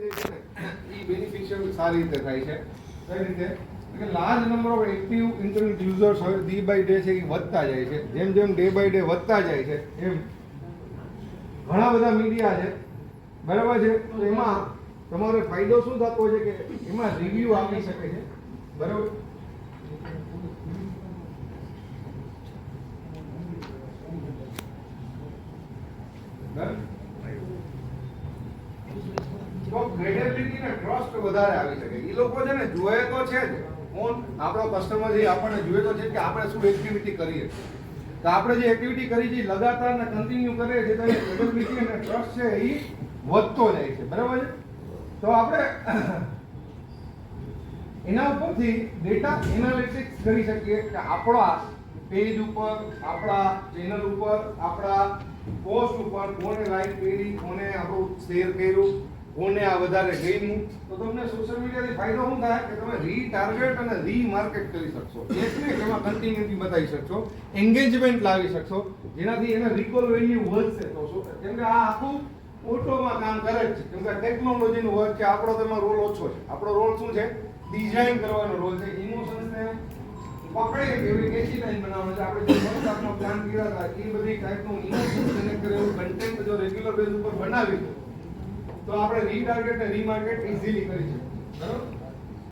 જે એ બેનિફિશિયલ સારી રીતે થાય છે. કઈ રીતે? કે નંબર એક્ટિવ ઇન્ટરનેટ યુઝર્સ હવે ડે બાય ડે છે એ વધતા જાય છે. જેમ જેમ ડે બાય ડે વધતા જાય છે, એમ. ઘણા બધા મીડિયા છે, બરાબર છે? તો એમાં તમારો ફાયદો શું થતો છે કે એમાં રિવ્યુ આપી શકે છે? બરાબર? બરાબર? આપણે એના ઉપરથી ડેટા એનાલિટિક્સ કરી શકીએ કે આપણા પેજ ઉપર, આપણા ચેનલ ઉપર, આપણા પોસ્ટ ઉપર કોને લાઈક કરી કોને આપણું શેર કર્યું. કોને આ વધારે ગમ્યું? તો તમને સોશિયલ મીડિયાથી ફાયદો શું થાય? કે તમે રીટાર્ગેટ અને રીમાર્કેટ કરી શકશો. એટલે એમાં કન્ટિન્યુટી બતાવી શકશો એન્ગેજમેન્ટ લાવી શકશો, જેનાથી એને રિકોલ વેલ્યુ વધશે. તો શું? કેમ કે આ આખું ઓટોમાં કામ કરે જ છે. કેમ કે ટેકનોલોજીનું વર્ક છે, આપણો તેમાં રોલ ઓછો છે. આપણો રોલ શું છે? ડિઝાઇન કરવાનો રોલ છે. ઇમોશન્સને પકડે એવી કેસી લાઈન બનાવવાનો છે. આપણે જે વર્કશોપનો પ્લાન કર્યા હતા, એ બધી ટાઈપનું ઇમોશન કનેક્ટ કરે એવું કન્ટેન્ટ જો રેગ્યુલર બેઝ ઉપર બનાવી તો આપણે રીટાર્ગેટ અને રીમાર્કેટ ઇઝીલી કરી શકીએ. બરાબર?